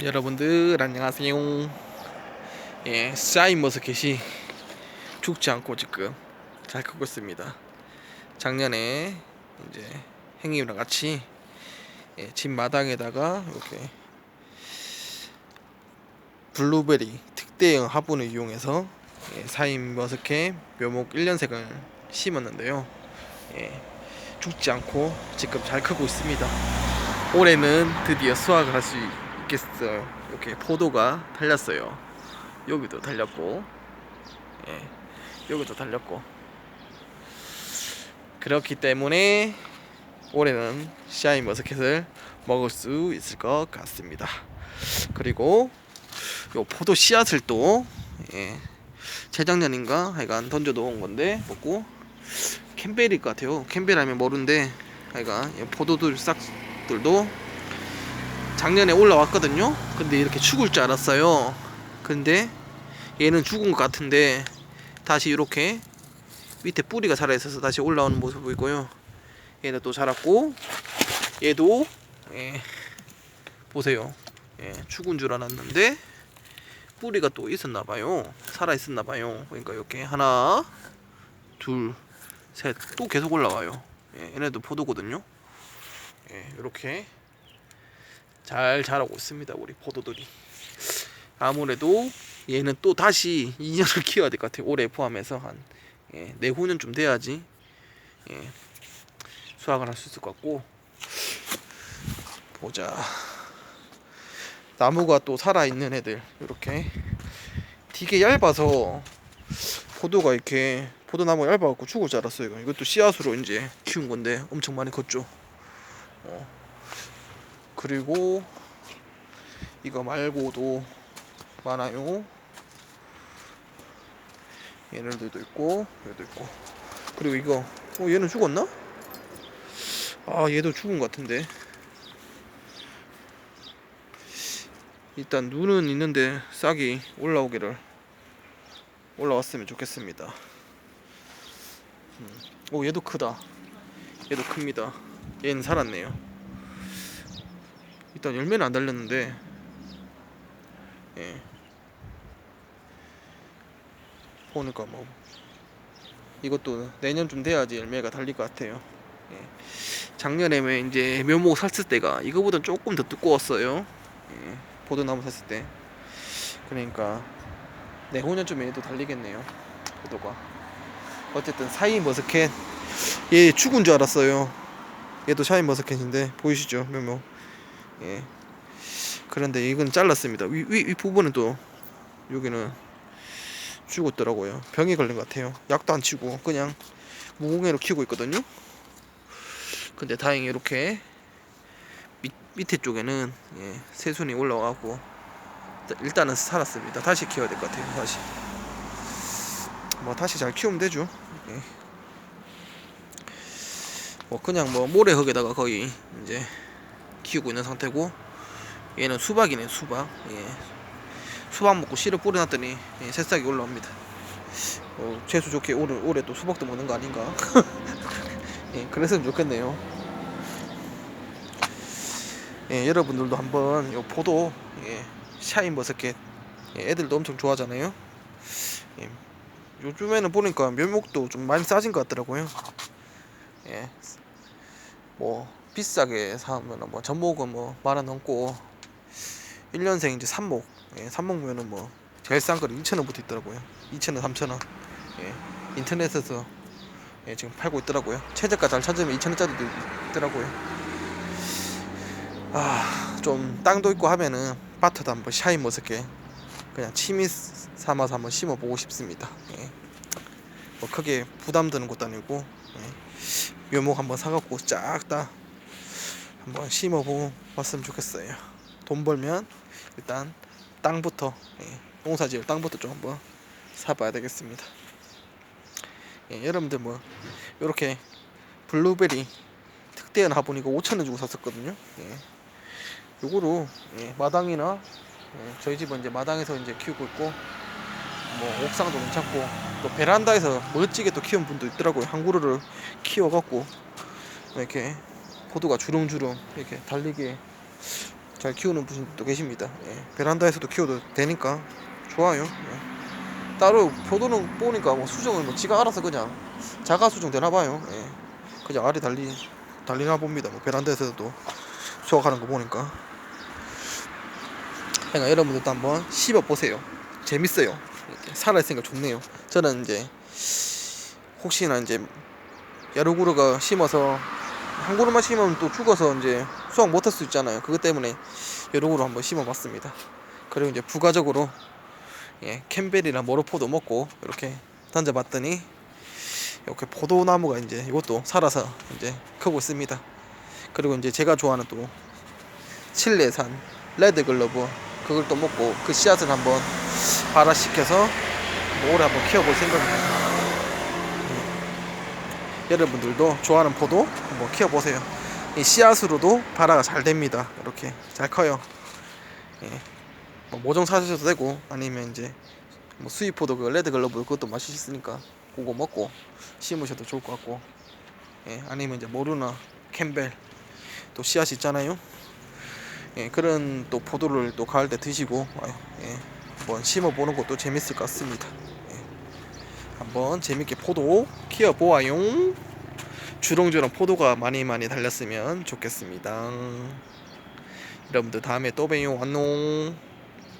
여러분들 안녕하세요. 예, 샤인 머스켓이 죽지 않고 지금 잘 크고 있습니다. 작년에 이제 행님이랑 같이 예, 집 마당에다가 이렇게 블루베리 특대형 화분을 이용해서 예, 사인 머스켓 묘목 1년색을 심었는데요. 예, 죽지 않고 지금 잘 크고 있습니다. 올해는 드디어 수확을 할 수 있겠 어요. 이렇게 포도가 달렸어요. 여기도 달렸고, 예, 여기도 달렸고. 그렇기 때문에 올해는 샤인 머스켓을 먹을 수 있을 것 같습니다. 그리고 요 포도 씨앗을 또 예, 재작년인가 하여간 던져 놓은 건데 먹고 캠벨일 것 같아요. 캠벨 하면 모르는데 하여간 이 포도들 싹들도 작년에 올라왔거든요. 근데 이렇게 죽을 줄 알았어요. 근데 얘는 죽은 것 같은데 다시 이렇게 밑에 뿌리가 살아 있어서 다시 올라오는 모습 보이고요. 얘는 또 자랐고 얘도 예, 보세요. 예, 죽은 줄 알았는데 뿌리가 또 있었나 봐요. 살아 있었나 봐요. 그러니까 이렇게 하나, 둘, 셋 또 계속 올라와요. 예, 얘네도 포도거든요. 예, 이렇게 잘 자라고 있습니다. 우리 포도들이. 아무래도 얘는 또 다시 2년을 키워야 될 것 같아요. 올해 포함해서 한 예, 내후년쯤 돼야지 예, 수확을 할 수 있을 것 같고 보자. 나무가 또 살아 있는 애들 이렇게 되게 얇아서 포도가 이렇게 포도나무가 얇아갖고 죽을 줄 알았어요. 이것도 씨앗으로 이제 키운 건데 엄청 많이 컸죠. 어. 그리고 이거 말고도 많아요. 얘네들도 있고 얘도 있고 그리고 이거 어 얘는 죽었나? 아 얘도 죽은 것 같은데 일단 눈은 있는데 싹이 올라오기를 올라왔으면 좋겠습니다. 음. 오 얘도 크다. 얘도 큽니다. 얘는 살았네요. 일단 열매는 안 달렸는데 예. 보니까 뭐 이것도 내년쯤 돼야지 열매가 달릴 것 같아요. 예. 작년에 왜 이제 묘목 샀을 때가 이거보다 조금 더 두꺼웠어요. 예. 포도나무 샀을 때. 그러니까 내후년쯤에 얘도 달리겠네요. 포도가. 어쨌든 사이 머스켓 얘 죽은 줄 알았어요. 얘도 샤인 머스켓인데 보이시죠 묘목. 예. 그런데 이건 잘랐습니다. 위, 위, 위 부분은 또 여기는 죽었더라고요. 병이 걸린 것 같아요. 약도 안 치고 그냥 무공해로 키우고 있거든요. 근데 다행히 이렇게 밑, 밑에 쪽에는 예, 새순이 올라와갖고 일단은 살았습니다. 다시 키워야 될 것 같아요. 다시 뭐 다시 잘 키우면 되죠. 예. 뭐 그냥 뭐 모래흙에다가 거의 이제 키우고 있는 상태고 얘는 수박이네 수박. 예. 수박 먹고 씨를 뿌려놨더니 예, 새싹이 올라옵니다. 어, 재수 좋게 올해, 올해 또 수박도 먹는 거 아닌가? 예, 그랬으면 좋겠네요. 예, 여러분들도 한번 요 포도 예, 샤인 머스켓 예, 애들도 엄청 좋아하잖아요. 예, 요즘에는 보니까 묘목도 좀 많이 싸진 것 같더라고요. 예, 뭐 비싸게 사면 뭐 전목은 뭐 만 원 넘고 1년생 이제 삼목. 예, 삼목면은 뭐 제일 싼 거는 2,000원부터 있더라고요. 2,000원 3,000원. 예, 인터넷에서 예, 지금 팔고 있더라고요. 최저가 잘 찾으면 2,000원짜리도 있더라고요. 아 좀 땅도 있고 하면은 밭에도 한번 샤인 머스켓 그냥 취미 삼아서 한번 심어보고 싶습니다. 예. 뭐 크게 부담 드는 것도 아니고 예. 묘목 한번 사갖고 쫙 다 한번 심어보고 봤으면 좋겠어요. 돈 벌면 일단 땅부터 예, 농사지을 땅부터 좀 한번 사봐야 되겠습니다. 예, 여러분들 뭐 이렇게 블루베리 특대한 화분 이거 5천 원 주고 샀었거든요. 예. 요거로 예, 마당이나 예, 저희 집은 이제 마당에서 이제 키우고 있고 뭐 옥상도 괜찮고 또 베란다에서 멋지게 또 키운 분도 있더라고요. 한 그루를 키워갖고 이렇게 포도가 주렁주렁 이렇게 달리게 잘 키우는 분도 계십니다. 예, 베란다에서도 키워도 되니까 좋아요. 예. 따로 포도는 보니까 뭐 수정을 뭐 지가 알아서 그냥 자가 수정 되나 봐요. 예. 그냥 알이 달리 달리나 봅니다. 뭐 베란다에서도 수확하는 거 보니까. 그러니까 여러분들도 한번 씹어 보세요. 재밌어요. 이렇게 살아 있으니까 좋네요. 저는 이제 혹시나 이제 그루가 심어서 한 그루만 심으면 또 죽어서 이제 수확 못할 수 있잖아요. 그것 때문에 여러 그루 한번 심어봤습니다. 그리고 이제 부가적으로 예, 캠벨이나 모로포도 먹고 이렇게 던져봤더니 이렇게 포도나무가 이제 이것도 살아서 이제 크고 있습니다. 그리고 이제 제가 좋아하는 또 칠레산 레드 글러브 그걸 또 먹고 그 씨앗을 한번 발화시켜서 뭐 올해 한번 키워볼 생각입니다. 예. 여러분들도 좋아하는 포도 한번 키워보세요. 이 씨앗으로도 발화가 잘 됩니다. 이렇게 잘 커요. 예. 뭐 모종 사셔도 되고 아니면 이제 뭐 수입 포도 그 레드 글러브 그것도 맛있으니까 그거 먹고 심으셔도 좋을 것 같고 예. 아니면 이제 모루나 캠벨 또 씨앗이 있잖아요. 예, 그런 또 포도를 또 가을 때 드시고 아유, 예, 한번 심어 보는 것도 재밌을 것 같습니다. 예, 한번 재밌게 포도 키워 보아요. 주렁주렁 포도가 많이 많이 달렸으면 좋겠습니다. 여러분들 다음에 또 봬요. 안녕.